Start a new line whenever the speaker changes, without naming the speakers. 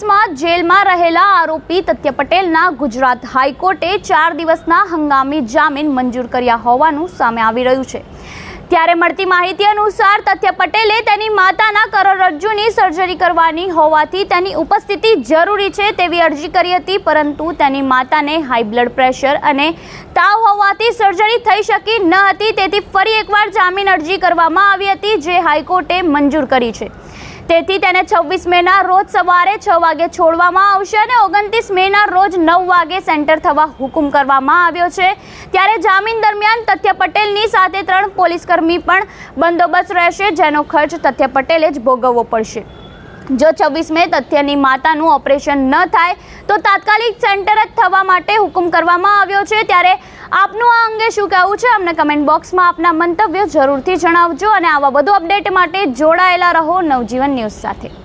કેસમાં જેલમાં રહેલા આરોપી તથ્ય પટેલના ગુજરાત હાઈકોર્ટે ચાર દિવસના હંગામી જામીન મંજૂર કર્યા હોવાનું સામે આવી રહ્યું છે. ત્યારે મળતી માહિતી અનુસાર તથ્ય પટેલે તેની માતાના કરોડરજ્જુની સર્જરી કરવાની હોવાથી તેની ઉપસ્થિતિ જરૂરી છે તેવી અરજી કરી હતી, પરંતુ તેની માતાને હાઈ બ્લડ પ્રેશર અને તાવ હોવાથી સર્જરી થઈ શકી ન હતી, તેથી ફરી એકવાર જામીન અરજી કરવામાં આવી હતી, જે હાઈકોર્ટે મંજૂર કરી છે. તેથી તેને છવ્વીસ મેના રોજ સવારે છ વાગે છોડવામાં આવશે અને ઓગણત્રીસ મેના રોજ નવ વાગે સેન્ટર થવા હુકુમ કરવામાં આવ્યો છે. ત્યારે જામીન દરમિયાન તથ્ય પટેલની સાથે ત્રણ પોલીસકર્મી પણ બંદોબસ્ત રહેશે, જેનો ખર્ચ તથ્ય પટેલે જ ભોગવવો પડશે. જો છવ્વીસ મે તથ્યની માતાનું ઓપરેશન ન થાય, તો તાત્કાલિક સેન્ટર જ થવા માટે હુકમ કરવામાં આવ્યો છે. ત્યારે આપનું આ અંગે શું કહેવું છે? અમને કમેન્ટ બોક્સમાં આપના મંતવ્યો જરૂરથી જણાવજો અને આવા વધુ અપડેટ માટે જોડાયેલા રહો નવજીવન ન્યૂઝ સાથે.